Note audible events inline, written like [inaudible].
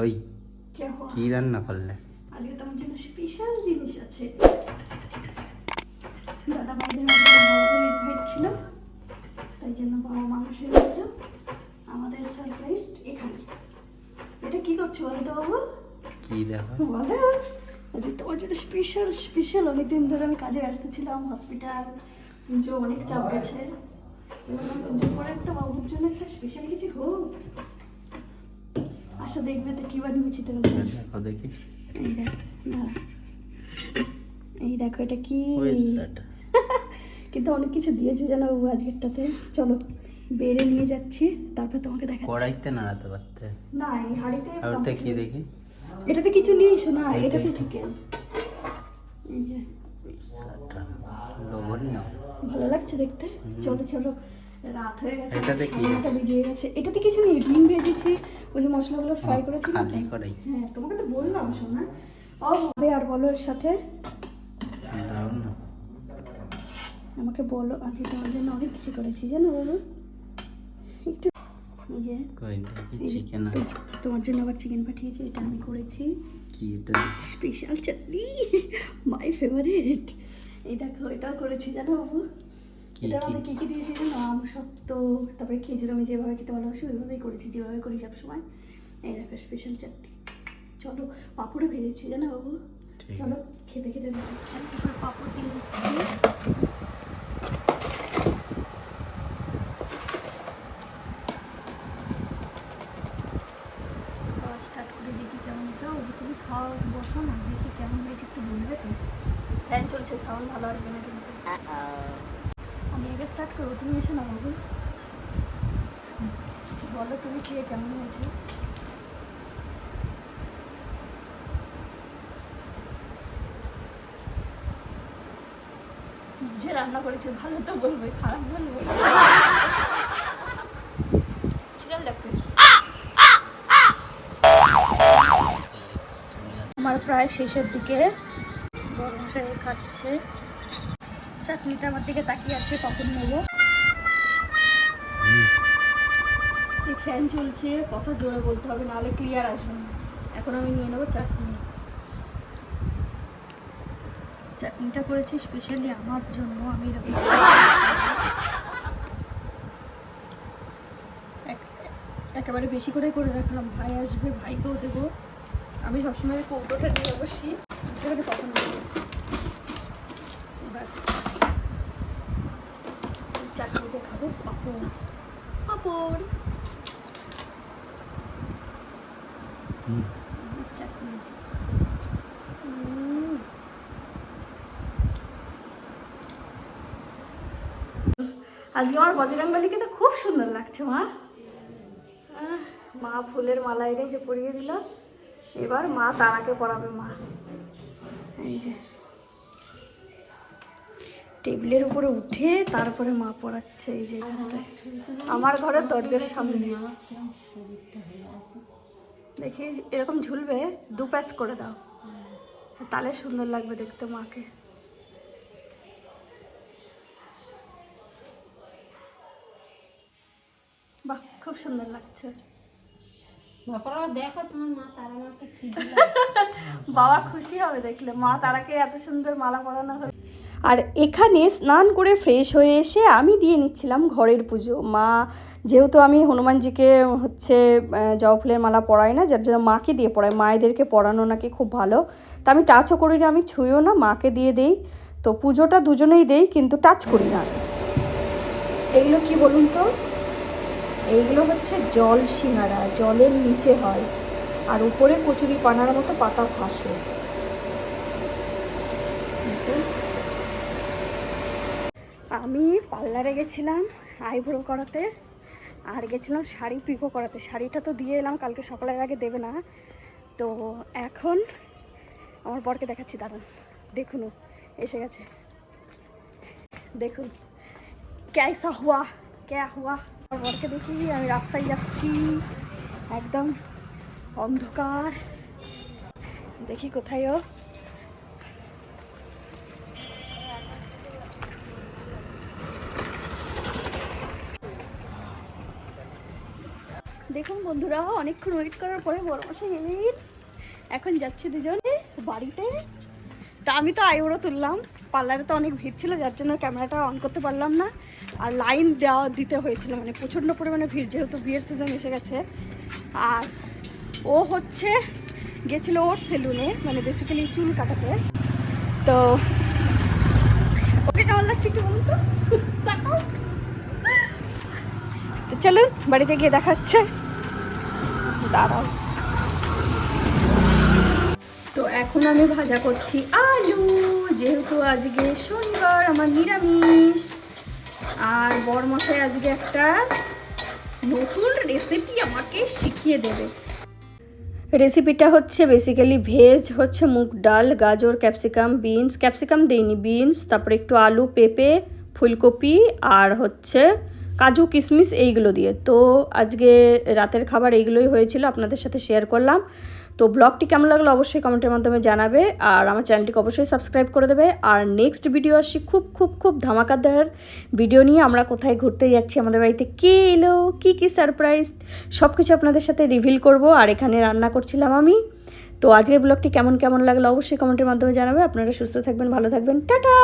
ওই কি রান্না করলে? আজকে তোমার জন্য স্পেশাল জিনিস আছে। দাদা ভাইদের ইনভাইট ছিল তাই জন্য বাবা মাংস আমাদের সারপ্রাইজ এখানে। করছে বলো তো বাবু কি দেখো? বলে। আজকে তোমার জন্য স্পেশাল স্পেশাল অনেকদিন ধরে আমি কাজে ব্যস্ত ছিলাম হসপিটাল পুজো অনেক চাপ গেছে। পুজো করে একটা বাবুর জন্য একটা স্পেশাল কিছু হোক। আসো দেখবে তো কি বানিয়েছি দেখি এই দেখ দাঁড়া। এই দেখো এটা কি? [laughs] কিন্তু অনেক কিছু দিয়েছে জানো বাবু আজকেরটাতে। চলো। বেড়ে নিয়ে যাচ্ছি তারপর তোমাকে দেখাচ্ছি। কড়াইতে নাড়াতে পারতে। না এই হাঁড়িতে আর ওতে কি দেখি? এটাতে কিছু নেই শোনা এটাতে তো। চিকেন। এই যে। লোভনীয়। ভালো লাগছে দেখতে? চলো চলো রাত হয়ে গেছে এটাতে কি? সময়টা বেরিয়ে গেছে। এটাতে কিছু নেই ডিম ভেজেছি ওই যে মশলাগুলো ফ্রাই করেছি না? খালি কড়াই হ্যাঁ তোমাকে তো বললাম শোনা। ও হবে আর বলো এর সাথে। আমাকে বলো আজকে তোমার জন্য অনেক কিছু করেছি জানো এই যে তোমার জন্য আবার চিকেন পাঠিয়েছি এটা আমি করেছি। কি এটা? স্পেশাল চাটনি মাই ফেভারিট এই দেখো এটাও করেছি জানো বাবু? এটার মধ্যে কী কী দিয়েছি জানো? আম সত্য তারপরে খেজুর আমি যেভাবে খেতে ভালোবাসি ওইভাবেই করেছি যেভাবে করি সবসময়। এই দেখো স্পেশাল চাটনি চলো পাঁপড়ও ভেজেছি জানো বাবু? চলো খেতে খেতে পাঁপড় দিয়ে দিচ্ছি খাওয়া স্টার্ট করে দেখি কেমন চাও তুমি খাওয়া বসো না দেখি কেমন হয়েছে একটু বলবে তো। ফ্যান চলছে সাউন্ড ভালো আসবে না কিন্তু। আমি আগে স্টার্ট করব তুমি এসে না বাবু। কিছু বলো তুমি খেয়ে কেমন হয়েছে? যে রান্না করেছে ভালো তো বলবে খারাপ বলবে চিকেন লেগ পিস আমার প্রায় শেষের দিকে বড় মশাই খাচ্ছে। চাটনিটা আমার দিকে তাকিয়ে আছে, কখন নেব? ফ্যান চলছে, কথা জোরে বলতে হবে, নাহলে ক্লিয়ার আসবে না। এখন আমি নিয়ে নেব চাটনি। চাটনিটা করেছি স্পেশালি আমার জন্য, আমি একেবারে বেশি করে করে রাখলাম। ভাই আসবে, ভাইকেও দেবো। আমি সবসময় কৌটোটা নিয়ে বসি। দেবো ব্যাস। চাটনিতে খাব পাপড়। পাপড়। চাটনি। আজকে আমার বজরঙ্গলিকে তো খুব সুন্দর লাগছে মা। আহ, মা ফুলের মালা এনে যে পরিয়ে দিল। এবার মা তারাকে পড়াবে, মা। এই যে। টেবিলের উপরে উঠে তারপরে মা পড়াচ্ছে এই যে আমার ঘরের দরজার সামনে। দেখি, এরকম ঝুলবে, দু প্যাচ করে দাও। তাহলে সুন্দর লাগবে দেখতে মাকে। বাহ, খুব সুন্দর লাগছে বাপারা দেখো তোমার মা তারা মাকে কি দিল [laughs] বাবা খুশি হবে দেখলে। মা তারাকে এত সুন্দর মালা পরানো হলো। আর এখানে স্নান করে ফ্রেশ হয়ে এসে আমি দিয়ে নিচ্ছিলাম ঘরের পুজো। মা যেহেতু আমি হনুমানজিকে হচ্ছে জবা ফুলের মালা পরাই না যার জন্য মাকে দিয়ে পড়াই মায়েদেরকে পড়ানো নাকি খুব ভালো। তা আমি টাচও করি না আমি ছুঁয়েও না মাকে দিয়ে দেই। তো পুজোটা দুজনেই দেই কিন্তু টাচ করি না। এগুলো কি বলুন তো? এইগুলো হচ্ছে জল সিঙ্গারা জলের নিচে হয় আর উপরে কচুরি পানার মতো পাতা ভাসে। আমি পার্লারে গেছিলাম আইব্রো করাতে, আর গেছিলাম শাড়ি পিকো করাতে। শাড়িটা তো দিয়ে এলাম, কালকে সকালের আগে দেবে না। তো এখন আমার বরকে দেখাচ্ছি, দাঁড়ান। দেখুন এসে গেছে। দেখুন। ক্যাসা হুয়া? ক্যা হুয়া? আমার বরকে দেখি, আমি রাস্তায় যাচ্ছি। একদম অন্ধকার। দেখি কোথায় ও। দেখুন বন্ধুরা, অনেকক্ষণ ওয়েট করার পরে বড় মশাই এখন যাচ্ছে দুজনে বাড়িতে। তা আমি তো আইবুড়ো তুললাম। পার্লারে তো অনেক ভিড় ছিল, যার জন্য ক্যামেরাটা অন করতে পারলাম না। আর লাইন দেওয়া দিতে হয়েছিল মানে প্রচণ্ড পরিমাণে ভিড়, যেহেতু বিয়ের সিজন এসে গেছে। আর ও হচ্ছে, গেছিল ওর সেলুনে মানে বেসিক্যালি চুল কাটাতে। তো, ওকে কেমন লাগছে কি বলুন তো? চলুন, বাড়িতে গিয়ে দেখাচ্ছে দাঁড়াও। তো এখন আমি ভাজা করছি আলু, যেহেতু আজকে শনিবার, আমার নিরামিষ। আর বরমশাই আজকে একটা নতুন রেসিপি আমাকে শিখিয়ে দেবে। রেসিপিটা হচ্ছে বেসিক্যালি ভেজ হচ্ছে মুগ ডাল, গাজর ক্যাপসিকাম বিনস ক্যাপসিকাম দেইনি বিনস তারপরে একটু আলু, পেঁপে, ফুলকপি আর হচ্ছে কাজু কিশমিশ এইগুলো দিয়ে। তো আজকে রাতের খাবার এইগুলোই হয়েছিল, আপনাদের সাথে শেয়ার করলাম। তো ব্লগটি কেমন লাগল অবশ্যই কমেন্টের মাধ্যমে জানাবে, আর আমার চ্যানেলটিকে অবশ্যই সাবস্ক্রাইব করে দেবে। আর নেক্সট ভিডিও আসছি খুব খুব খুব ধামাকাদার ভিডিও নিয়ে। আমরা কোথায় ঘুরতে যাচ্ছি, আমাদের বাড়িতে কে এলো, কী কী সারপ্রাইজ সব কিছু আপনাদের সাথে রিভিল করব। আর এখানে রান্না করছিলাম আমি। তো আজকের ব্লগটি কেমন কেমন লাগল অবশ্যই কমেন্টের মাধ্যমে জানাবে। আপনারা সুস্থ থাকবেন, ভালো থাকবেন। টাটা!